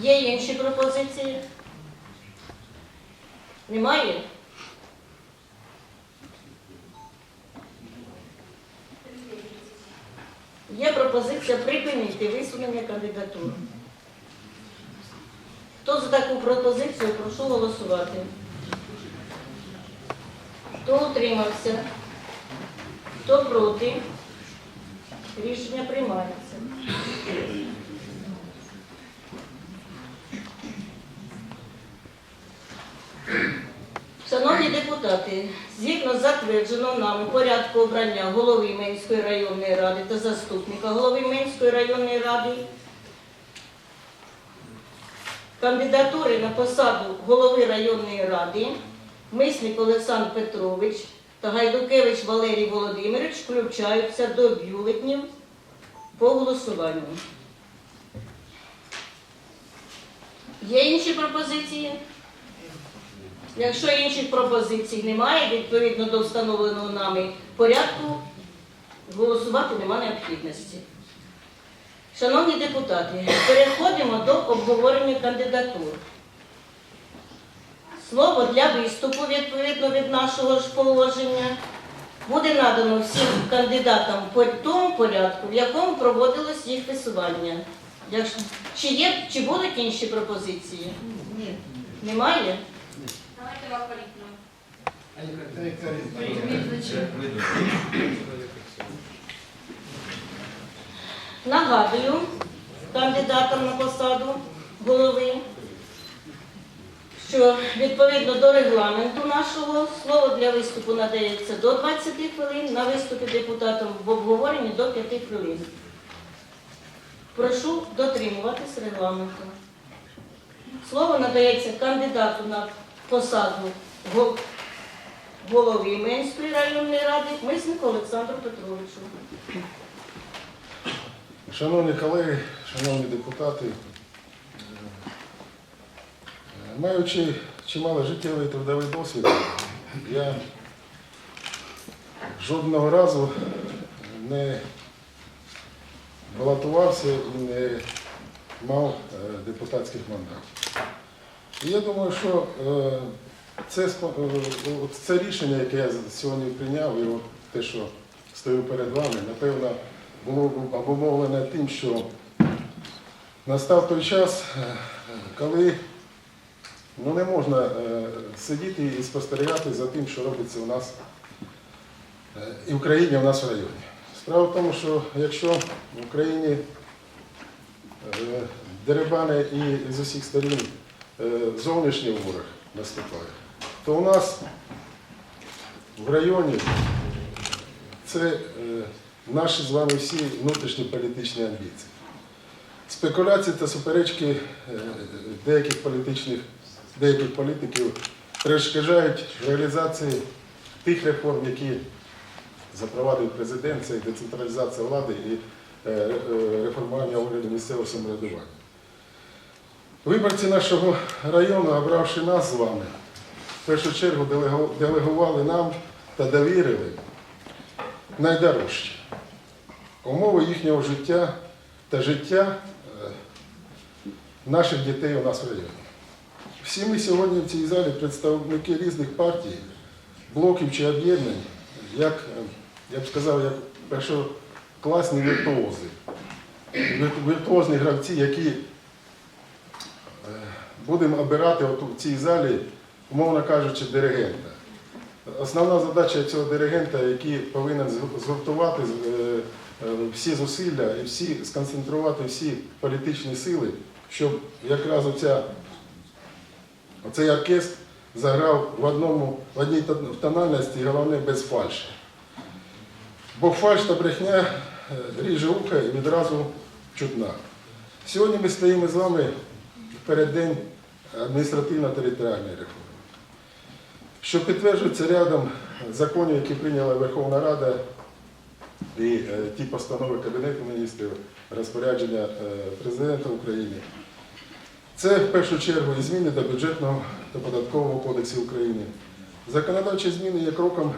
Є інші пропозиції? Немає? Є пропозиція припинити висунення кандидатур. Хто за таку пропозицію, прошу голосувати. Хто утримався? Хто проти? Рішення приймається. Шановні депутати, згідно затвердженого нами порядку обрання голови Менської районної ради та заступника голови Менської районної ради, кандидатури на посаду голови районної ради Мисник Олександр Петрович та Гайдукевич Валерій Володимирович включаються до бюлетнів по голосуванню. Є інші пропозиції? Якщо інших пропозицій немає, відповідно до встановленого нами порядку, голосувати немає необхідності. Шановні депутати, переходимо до обговорення кандидатур. Слово для виступу, відповідно від нашого ж положення, буде надано всім кандидатам по тому порядку, в якому проводилось їх висування. Чи є, чи будуть інші пропозиції? Ні. Немає? Нагадую кандидатам на посаду голови, що відповідно до регламенту нашого слово для виступу надається до 20 хвилин, на виступі депутатам в обговоренні до 5 хвилин. Прошу дотримуватись регламенту. Слово надається кандидату на посаду го- голови Менської районної ради Миснику Олександру Петровичу. Шановні колеги, шановні депутати, е, маючи чимало життєвий трудовий досвід, я жодного разу не балотувався і не мав е, депутатських мандатів. Я думаю, що е, це, е, це рішення, яке я сьогодні прийняв, і от те, що стою перед вами, напевно, було обумовлене тим, що настав той час, е, коли ну, не можна сидіти і спостерігати за тим, що робиться у нас і в країні, і в нас в районі. Справа в тому, що якщо в Україні дерибани і з усіх сторін зовнішній ворог наступає, то у нас в районі це е, наші з вами всі внутрішні політичні амбіції. Спекуляції та суперечки е, деяких політичних, деяких політиків перешкоджають реалізації тих реформ, які запровадив президент, це і децентралізація влади і е, е, реформування органів місцевого самоврядування. Виборці нашого району, обравши нас з вами, в першу чергу делегували нам та довірили найдорожче умови їхнього життя та життя е, наших дітей у нас в районі. Всі ми сьогодні в цій залі представники різних партій, блоків чи об'єднань, як, е, я б сказав, як першокласні віртуози, віртуозні гравці, які будемо обирати от у цій залі, умовно кажучи, диригента. Основна задача цього диригента, який повинен згуртувати е, е, всі зусилля і всі сконцентрувати всі політичні сили, щоб якраз оця, оцей оркестр заграв в, одному, в одній тон- тональності, і головне без фальші. Бо фальш та брехня е, ріже ухо і відразу чутна. Сьогодні ми стоїмо з вами в переддень адміністративно-територіальної реформи що підтверджується рядом законів, які прийняла Верховна Рада і е, ті постанови Кабінету міністрів, розпорядження е, президента України. Це в першу чергу і зміни до бюджетного та податкового кодексу України. Законодавчі зміни є кроком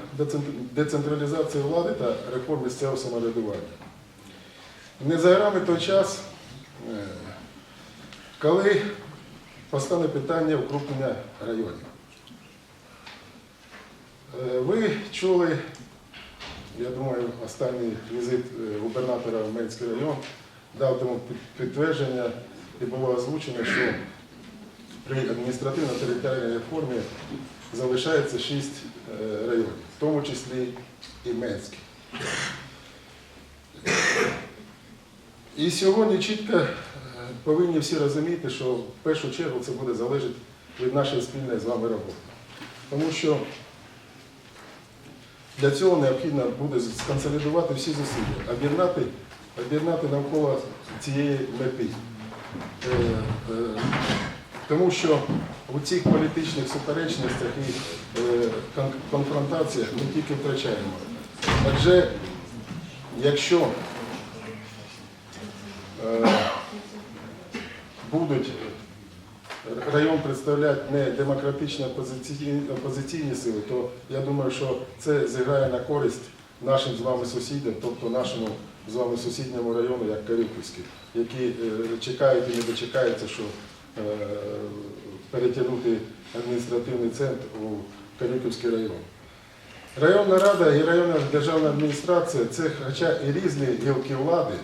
децентралізації влади та реформ місцевого самоврядування. Не за грами той час, е, Коли постане питання укрупнення районів? Е, Ви чули, я думаю, останній візит е, губернатора в Менський район дав тому підтвердження і було озвучено, що при адміністративно-територіальній реформі залишається шість е, районів, в тому числі і Менський. І сьогодні чітко повинні всі розуміти, що в першу чергу це буде залежати від нашої спільної з вами роботи. Тому що для цього необхідно буде сконсолідувати всі зусилля, об'єднати, об'єднати навколо цієї мети. Е, е, Тому що у цих політичних суперечностях і е, конфронтаціях ми тільки втрачаємо. Адже якщо будуть район представляти не демократичні опозиційні, сили, то я думаю, що це зіграє на користь нашим з вами сусідам, тобто нашому з вами сусідньому району, як Карюківський, які е, чекають і не дочекаються, що е, перетягнути адміністративний центр у Карюківський район. Районна рада і районна державна адміністрація це хоча і різні гілки влади,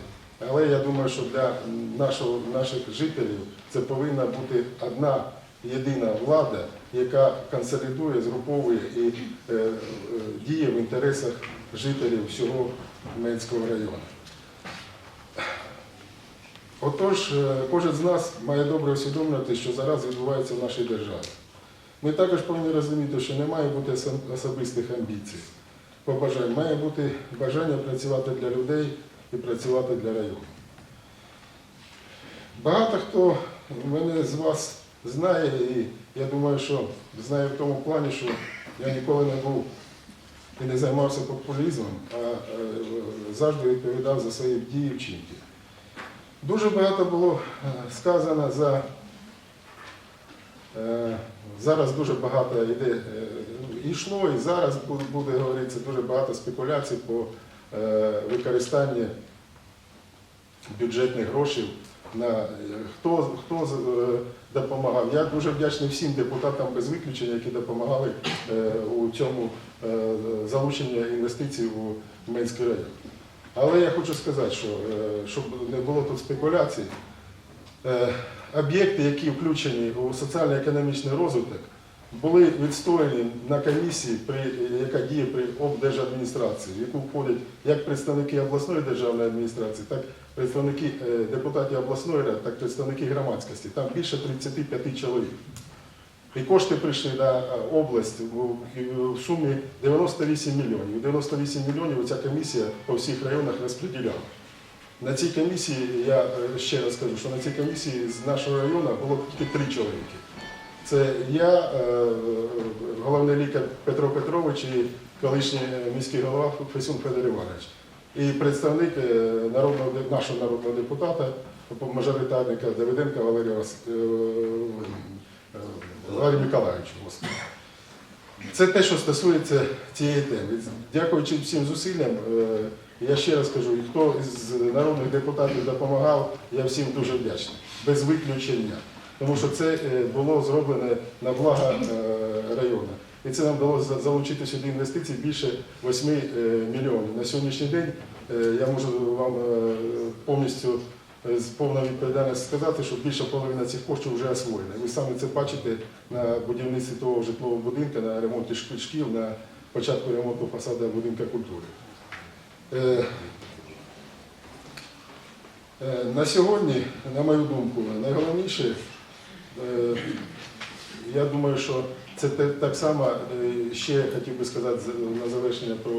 але я думаю, що для нашого, наших жителів це повинна бути одна єдина влада, яка консолідує, згруповує і е, е, діє в інтересах жителів всього Менського району. Отож, е, кожен з нас має добре усвідомлювати, що зараз відбувається в нашій державі. Ми також повинні розуміти, що не має бути особистих амбіцій, побажань. Має бути бажання працювати для людей і працювати для району. Багато хто мене з вас знає, і я думаю, що знає в тому плані, що я ніколи не був і не займався популізмом, а е, завжди відповідав за свої дії вчинки. Дуже багато було е, сказано за Е, Зараз дуже багато йде, йшло, і зараз буде говоритися дуже багато спекуляцій по е, використанні бюджетних грошей на е, хто, хто е, допомагав. Я дуже вдячний всім депутатам без виключення, які допомагали у цьому залученні інвестицій у Менський район. Але я хочу сказати, що щоб не було тут спекуляцій, об'єкти, які включені у соціально-економічний розвиток, були відстояні на комісії, яка діє при облдержадміністрації, в яку входять як представники обласної державної адміністрації, так представники е, депутатів обласної ради, так і представники громадськості. Там більше 35 чоловік. І кошти прийшли на е, область в- в сумі 98 мільйонів. 98 мільйонів ця комісія по всіх районах розподіляла. На цій комісії, я е, ще раз кажу, що на цій комісії з нашого району було тільки три чоловіки. Це я, е, головний лікар Петро Петрович і колишній міський голова Фесюн Федор Іванович. І представник е, народного, нашого народного депутата, мажоритарника Давиденка Валерія е, е, Валерія Миколаївича. Це те, що стосується цієї теми. Дякуючи всім зусиллям, е, я ще раз кажу, хто з народних депутатів допомагав, я всім дуже вдячний, без виключення. Тому що це е, було зроблене на благо е, району. І це нам вдалося залучити сюди інвестицій більше 8 е, мільйонів. На сьогоднішній день я можу вам повністю з повною відповідальністю сказати, що більше половина цих коштів вже освоєна. Ви самі це бачите на будівництві того житлового будинку, на ремонті шк- шкіл, на початку ремонту фасаду будинка культури. На сьогодні, на мою думку, найголовніше, я думаю, що це так само, е, ще хотів би сказати на завершення про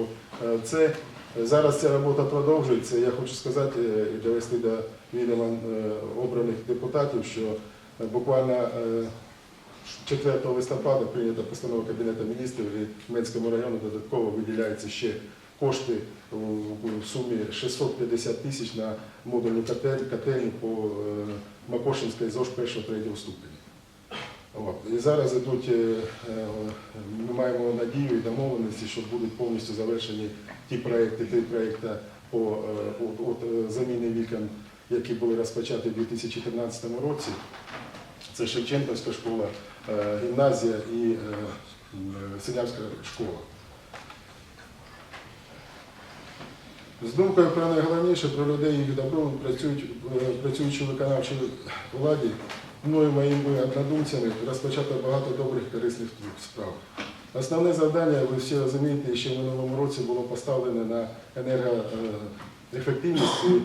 е, це. Зараз ця робота продовжується. Я хочу сказати е, і довести до відома е, обраних депутатів, що е, буквально е, 4 листопада прийнята постанова Кабінету міністрів і Менському району додатково виділяється ще кошти у сумі 650 тисяч на модульну котельню по е, Макошинській ЗОЖ 1-3 ступені. От. І зараз ідуть, е, е, ми маємо надію і домовленості, що будуть повністю завершені ті проекти, ті проекти по от, от, заміни вікон які були розпочаті у 2013 році. Це Шевченківська школа, гімназія і селянська школа. З думкою про найголовніше, про людей їх працюють, е, працюючи в виконавчій владі, мною моїми однодумцями розпочато багато добрих корисних справ. Основне завдання, ви всі розумієте, ще в минулому році було поставлене на енергоефективність і е,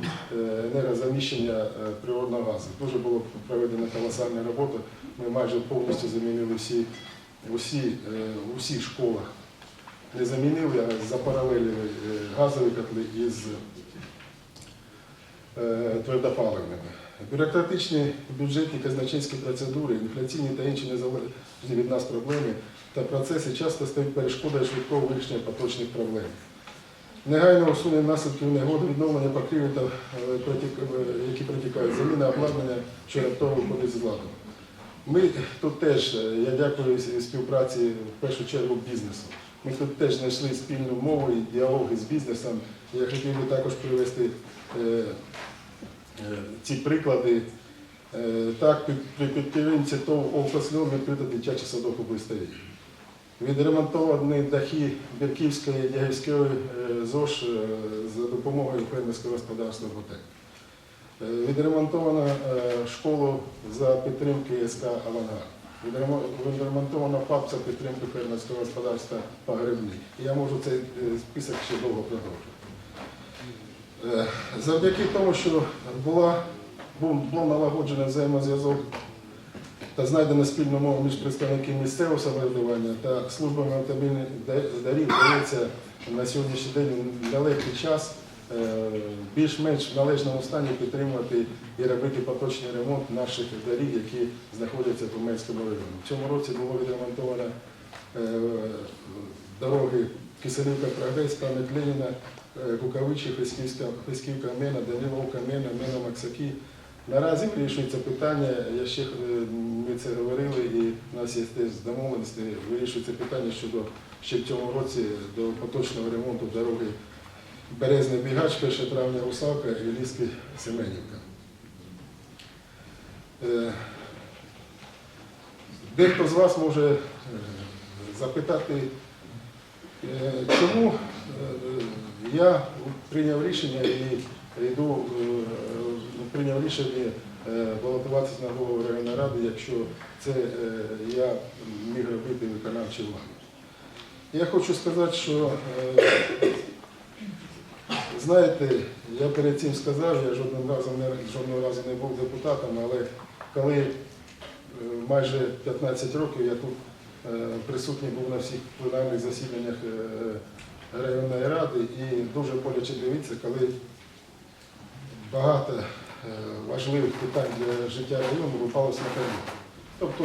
енергозаміщення е, природного газу. Дуже було проведена колосальна робота. Ми майже повністю замінили всі, усі, у всіх школах. Не замінили, а запаралелили е, газові котли із е, твердопаливними. Бюрократичні бюджетні казначейські процедури, інфляційні та інші незалежні від нас проблеми та процеси часто стають перешкодою швидкого вирішення поточних проблем. Негайно усунення наслідків негоди, відновлення покрівель, та, е, які протікають, заміна обладнання, що раптово виходить з ладу. Ми тут теж, я дякую співпраці в першу чергу бізнесу. Ми тут теж знайшли спільну мову і діалоги з бізнесом. Я хотів би також привести е, е, ці приклади. Е, Так, при підтримці ТОВ «Овкосльом» відкрито дитячий садок у Блистові. Відремонтовані дахи Бірківської Дягівської е, ЗОЖ е, за допомогою фермерського господарства «Ботек». Е, Відремонтована школу за підтримки СК «Авангард». Відремо- Відремонтована за підтримки фермерського господарства «Погребний». І Я можу цей е, список ще довго продовжувати. Е, Завдяки тому, що була, був, налагоджений взаємозв'язок та знайдено спільну мову між представниками місцевого самоврядування та службами автомобільних да- доріг, дається на сьогоднішній день нелегкий час більш-менш в належному стані підтримувати і робити поточний ремонт наших доріг, які знаходяться в Тумельському районі. В цьому році було відремонтовано е, дороги Киселівка Прогрес, пам'ять Леніна, е, Кукавичі, Фесківська, Фесківка Мена, Даниловка Мена, Мена Максаки. Наразі вирішується питання, я ще е, ми це говорили, і в нас є теж домовленості, вирішується питання щодо ще в цьому році до поточного ремонту дороги Березний Бігач, 1 травня Русалка і Ліски Семенівка. Е, Дехто з вас може е, запитати, е, чому я прийняв рішення і йду, прийняв рішення балотуватися на голову районної ради, якщо це я міг робити виконавчий влади. Я хочу сказати, що знаєте, я перед цим сказав, я жодним разом не жодного разу не був депутатом, але коли е, майже 15 років я тут е, присутній був на всіх пленарних засіданнях е, районної ради і дуже боляче дивитися, коли багато важливих питань для життя району випалося на камінь. Тобто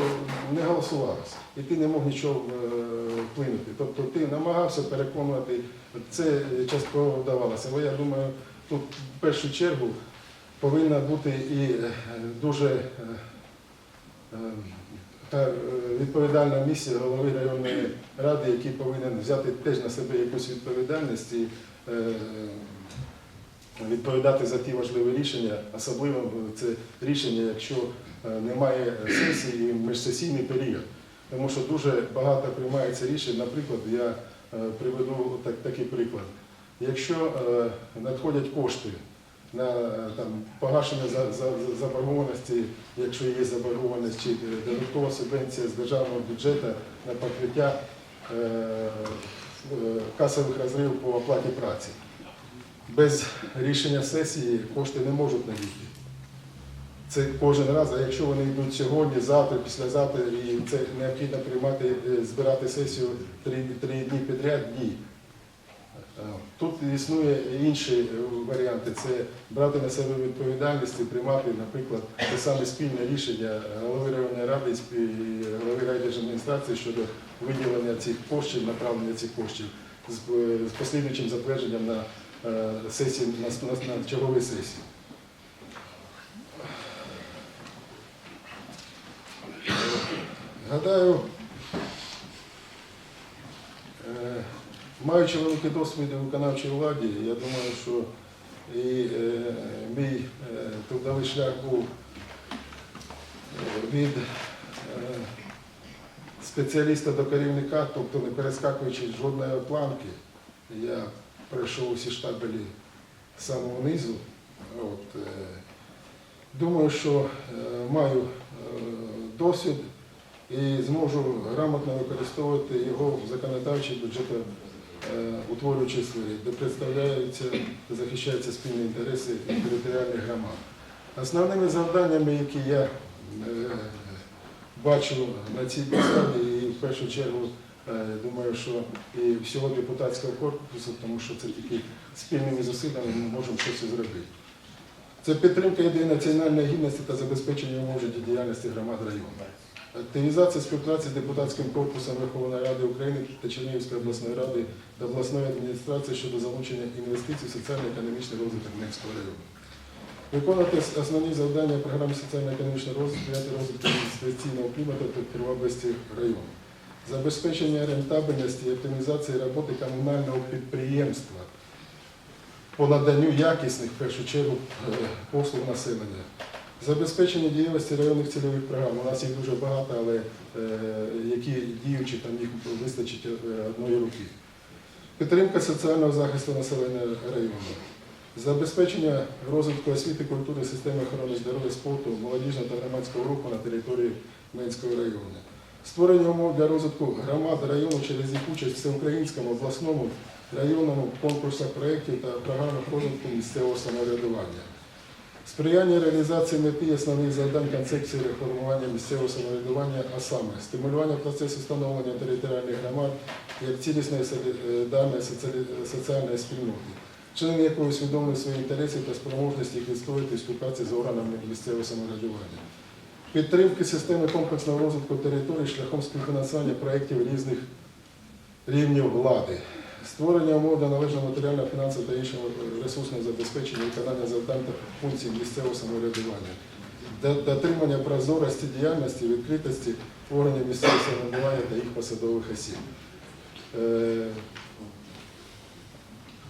не голосувалося. І ти не мог нічого е, вплинути. Тобто ти намагався переконувати, це частково вдавалося. Але я думаю, тут в першу чергу повинна бути і е, дуже е, та відповідальна місія голови районної ради, який повинен взяти теж на себе якусь відповідальність і відповідати за ті важливі рішення, особливо це рішення, якщо немає сесії і міжсесійний період. Тому що дуже багато приймається рішень. Наприклад, я е, приведу так, такий приклад. Якщо е, надходять кошти на е, там, погашення за, за, за- заборгованості, якщо є заборгованість, чи е, додаткова субвенція з державного бюджету на покриття е, е, касових розривів по оплаті праці. Без рішення сесії кошти не можуть надійти. Це кожен раз, а якщо вони йдуть сьогодні, завтра, післязавтра, і це необхідно приймати, е, збирати сесію три, три дні підряд дні. Е, Тут існує інші е, варіанти. Це брати на себе відповідальність і приймати, наприклад, те саме спільне рішення голови районної ради і голови райдержадміністрації щодо виділення цих коштів, направлення цих коштів з, послідуючим затвердженням на сесії на, на, на черговій сесії. Гадаю, е, маючи великий досвід у виконавчій владі, я думаю, що І е, мій е, трудовий шлях був від спеціаліста до керівника, тобто не перескакуючи жодної планки, я пройшов усі штабелі з самого низу. От, думаю, що маю досвід і зможу грамотно використовувати його в законодавчій бюджету е, утворюючій сфері, де представляються та захищаються спільні інтереси територіальних громад. Основними завданнями, які я е, бачу на цій посаді, і в першу чергу е, думаю, що і всього депутатського корпусу, тому що це тільки спільними зусиллями ми можемо щось зробити. Це підтримка ідеї національної гідності та забезпечення умов життєдіяльності громад району. Активізація співпраці з депутатським корпусом Верховної Ради України та Чернігівської обласної ради та обласної адміністрації щодо залучення інвестицій в соціально-економічний розвиток Невського району. Виконувати основні завдання програми соціально-економічного розвитку, розвитку інвестиційного клімату та тривалості району. Забезпечення рентабельності і оптимізації роботи комунального підприємства по наданню якісних, в першу чергу, е, послуг населення. Забезпечення діяльності районних цільових програм. У нас їх дуже багато, але е, які діючі, там їх вистачить е, одної руки. Підтримка соціального захисту населення району. Забезпечення розвитку освіти, культури, системи охорони здоров'я, спорту, молодіжного та громадського руху на території Менського району. Створення умов для розвитку громад району через їх участь в всеукраїнському, обласному, районному конкурсах проєктів та програмах розвитку місцевого самоврядування. Сприяння реалізації мети основних завдань концепції реформування місцевого самоврядування, а саме стимулювання процесу становлення територіальних громад як цілісної солідарної соціальної спільноти, члени якої усвідомлюють свої інтереси та спроможності їх відстоювати в співпраці з органами місцевого самоврядування. Підтримки системи комплексного розвитку територій шляхом співфінансування проєктів різних рівнів влади, створення умов для належного матеріального, фінансового та іншого ресурсного забезпечення виконання завдань та функцій місцевого самоврядування, дотримання прозорості діяльності, відкритості органів місцевого самоврядування та їх посадових осіб. Е,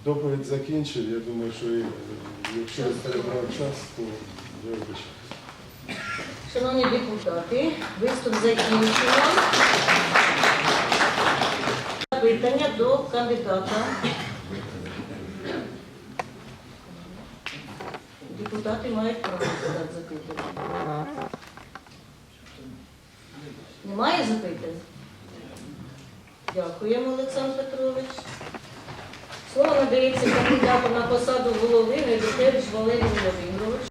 Доповідь закінчив. Я думаю, що якщо я перебрав час, то я вибачаю. Шановні депутати, виступ закінчено. Запитання до кандидата. Депутати мають право задати запитання. Немає запитань? Дякуємо, Олександр Петрович. Слово надається кандидату на посаду голови Недотевич Валерій Володимирович.